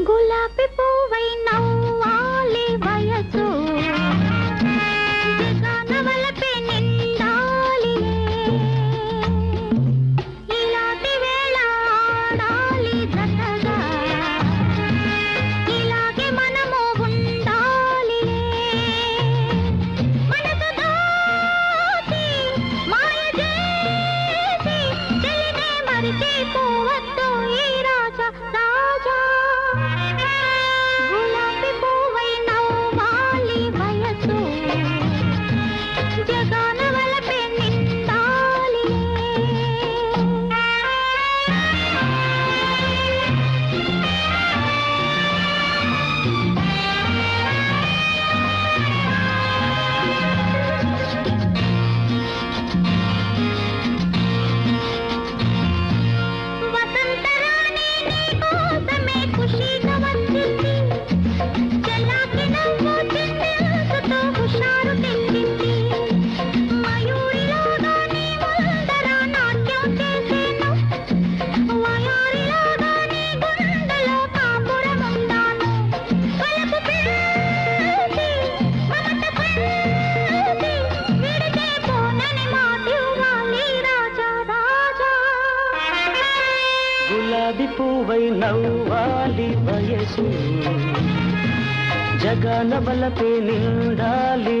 గులాబీ పువ్వై నవ్వాలి వయసు. జగనవలపే నిండాలి. ఇలాంటి వేళ ఆడాలి జతగా ఇలాగే మనము ఉండాలి. మనసు దాచి మాయ చేసి చెలినే మరిచిపోవాలి గులాబీ పువ్వై నవ్వాలి వయసు. జగన బలపే నిండాలి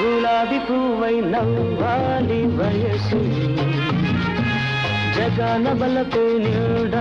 గులాబి పువ్వై నవ్వాలి వయసు. జగన బలపే నీడ